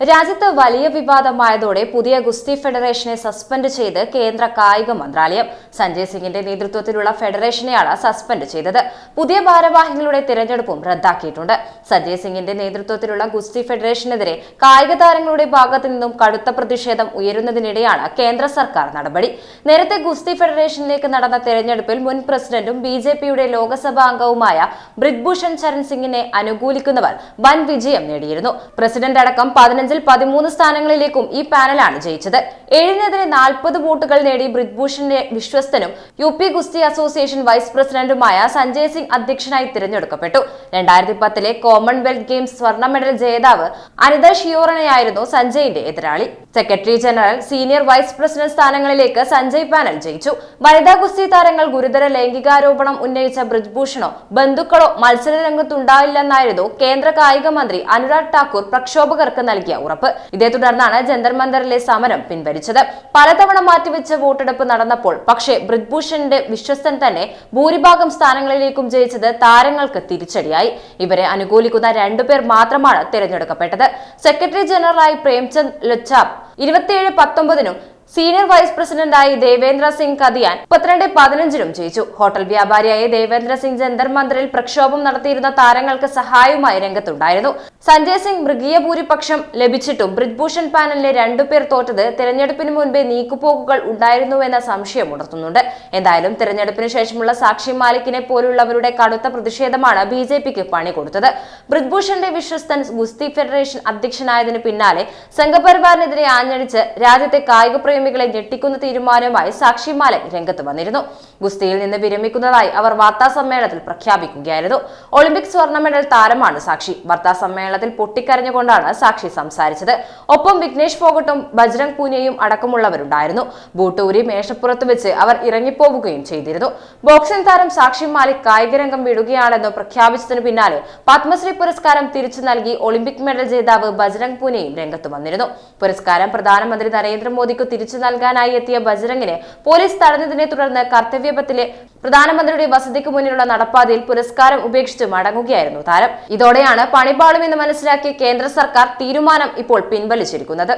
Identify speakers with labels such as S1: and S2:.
S1: രാജ്യത്ത് വലിയ വിവാദമായതോടെ പുതിയ ഗുസ്തി ഫെഡറേഷനെ സസ്പെൻഡ് ചെയ്ത് കേന്ദ്ര കായിക മന്ത്രാലയം സഞ്ജയ് സിംഗിന്റെ നേതൃത്വത്തിലുള്ള ഫെഡറേഷനെയാണ് സസ്പെൻഡ് ചെയ്തത്. പുതിയ ഭാരവാഹികളുടെ തിരഞ്ഞെടുപ്പും റദ്ദാക്കിയിട്ടുണ്ട്. സഞ്ജയ് സിംഗിന്റെ നേതൃത്വത്തിലുള്ള ഗുസ്തി ഫെഡറേഷനെതിരെ കായിക താരങ്ങളുടെ ഭാഗത്തു നിന്നും കടുത്ത പ്രതിഷേധം ഉയരുന്നതിനിടെയാണ് കേന്ദ്ര സർക്കാർ നടപടി. നേരത്തെ ഗുസ്തി ഫെഡറേഷനിലേക്ക് നടന്ന തെരഞ്ഞെടുപ്പിൽ മുൻ പ്രസിഡന്റും ബി ജെ പിയുടെ ലോക്സഭാ അംഗവുമായ ബ്രിജ്ഭൂഷൺ ചരൺ സിംഗിനെ അനുകൂലിക്കുന്നവർ വൻ വിജയം നേടിയിരുന്നു. പ്രസിഡന്റ് അടക്കം പതിനഞ്ചിൽ പതിമൂന്ന് സ്ഥാനങ്ങളിലേക്കും ഈ പാനലാണ് ജയിച്ചത്. ഏഴിനെതിരെ നാൽപ്പത് വോട്ടുകൾ നേടി ബ്രിജ്ഭൂഷന്റെ വിശ്വസ്തനും യു പി ഗുസ്തി അസോസിയേഷൻ വൈസ് പ്രസിഡന്റുമായ സഞ്ജയ് സിംഗ് അധ്യക്ഷനായി തിരഞ്ഞെടുക്കപ്പെട്ടു. രണ്ടായിരത്തി പത്തിലെ കോമൺവെൽത്ത് ഗെയിംസ് സ്വർണ മെഡൽ ജേതാവ് അനിത ഷിയോറനെയായിരുന്നു സഞ്ജയിന്റെ എതിരാളി. Secretary general senior vice president സ്ഥാനങ്ങളിലേക്ക് സഞ്ജയ് പാനൽ ജയിച്ചു. വനിതാ ഗുസ്തി താരങ്ങൾ ഗുരുതര ലൈംഗികാരോപണം ഉന്നയിച്ച ബ്രിജ്ഭൂഷണോ ബന്ധുക്കളോ മത്സര രംഗത്തുണ്ടാവില്ലെന്നായിരുന്നു കേന്ദ്ര കായിക മന്ത്രി അനുരാഗ് ഠാക്കൂർ പ്രക്ഷോഭകർക്ക് നൽകിയ ഉറപ്പ്. ഇതേ തുടർന്നാണ് ജന്തർ മന്ദറിലെ സമരം പിൻവലിച്ചത്. പലതവണ മാറ്റിവെച്ച വോട്ടെടുപ്പ് നടന്നപ്പോൾ പക്ഷേ ബ്രിദ്ഭൂഷണിന്റെ വിശ്വസ്തൻ തന്നെ ഭൂരിഭാഗം സ്ഥാനങ്ങളിലേക്കും ജയിച്ചത് താരങ്ങൾക്ക് തിരിച്ചടിയായി. ഇവരെ അനുകൂലിക്കുന്ന രണ്ടുപേർ മാത്രമാണ് തിരഞ്ഞെടുക്കപ്പെട്ടത്. സെക്രട്ടറി ജനറലായി പ്രേംചന്ദ് ലച്ചാബ് ഇരുപത്തിയേഴ് പത്തൊമ്പതിനും സീനിയർ വൈസ് പ്രസിഡന്റായി ദേവേന്ദ്ര സിംഗ് കദിയാൻ മുപ്പത്തിരണ്ട് പതിനഞ്ചിനും ജയിച്ചു. ഹോട്ടൽ വ്യാപാരിയായ ദേവേന്ദ്ര സിംഗ് ജന്തർ മന്ദിറിൽ പ്രക്ഷോഭം നടത്തിയിരുന്ന താരങ്ങൾക്ക് സഹായവുമായി രംഗത്തുണ്ടായിരുന്നു. സഞ്ജയ് സിംഗ് മൃഗീയ ഭൂരിപക്ഷം ലഭിച്ചിട്ടും ബ്രിജ്ഭൂഷൺ പാനലിലെ രണ്ടുപേർ തോറ്റത് തെരഞ്ഞെടുപ്പിന് മുൻപേ നീക്കുപോക്കുകൾ ഉണ്ടായിരുന്നുവെന്ന സംശയം ഉണർത്തുന്നുണ്ട്. എന്തായാലും തെരഞ്ഞെടുപ്പിന് ശേഷമുള്ള സാക്ഷി മാലിക്കിനെ പോലുള്ളവരുടെ കടുത്ത പ്രതിഷേധമാണ് ബി ജെ പിക്ക് പണി കൊടുത്തത്. ബ്രിജ്ഭൂഷന്റെ വിശ്വസ്തൻ ഗുസ്തി ഫെഡറേഷൻ അധ്യക്ഷനായതിനു പിന്നാലെ സംഘപരിവാറിനെതിരെ ആഞ്ഞടിച്ച് രാജ്യത്തെ കായിക പ്രേമികളെ ഞെട്ടിക്കുന്ന തീരുമാനവുമായി സാക്ഷി രംഗത്ത് വന്നിരുന്നു. ഗുസ്തിയിൽ നിന്ന് വിരമിക്കുന്നതായി അവർ വാർത്താ സമ്മേളനത്തിൽ പ്രഖ്യാപിക്കുകയായിരുന്നു. ഒളിമ്പിക് സ്വർണ മെഡൽ താരമാണ് സാക്ഷി. വാർത്താ സമ്മേളനത്തിൽ പൊട്ടിക്കരഞ്ഞുകൊണ്ടാണ് സാക്ഷി സംസാരിച്ചത്. ഒപ്പം വിഘ്നേഷ് ഫോഗട്ടും ബജ്രംഗ് പൂനെയും അടക്കമുള്ളവരുണ്ടായിരുന്നു. ബൂട്ടൂരി മേശപ്പുറത്ത് വെച്ച് അവർ ഇറങ്ങിപ്പോവുകയും ചെയ്തിരുന്നു. ബോക്സിംഗ് താരം സാക്ഷി മാലിക് കായികരംഗം വിടുകയാണെന്ന് പ്രഖ്യാപിച്ചതിനു പിന്നാലെ പത്മശ്രീ പുരസ്കാരം തിരിച്ചു നൽകി ഒളിമ്പിക് മെഡൽ ജേതാവ് ബജ്രംഗ് പൂനെയും രംഗത്ത് വന്നിരുന്നു. പുരസ്കാരം പ്രധാനമന്ത്രി നരേന്ദ്രമോദിക്ക് തിരിച്ചു നൽകാനായി എത്തിയ ബജ്രംഗിനെ പോലീസ് തടഞ്ഞതിനെ തുടർന്ന് കർത്തവ്യപത്തിലെ പ്രധാനമന്ത്രിയുടെ വസതിക്ക് മുന്നിലുള്ള നടപ്പാതയിൽ പുരസ്കാരം ഉപേക്ഷിച്ച് മടങ്ങുകയായിരുന്നു താരം. ഇതോടെയാണ് പണിപാളുമെന്ന് മനസ്സിലാക്കിയ കേന്ദ്ര സർക്കാർ തീരുമാനം ഇപ്പോൾ പിൻവലിച്ചിരിക്കുന്നത്.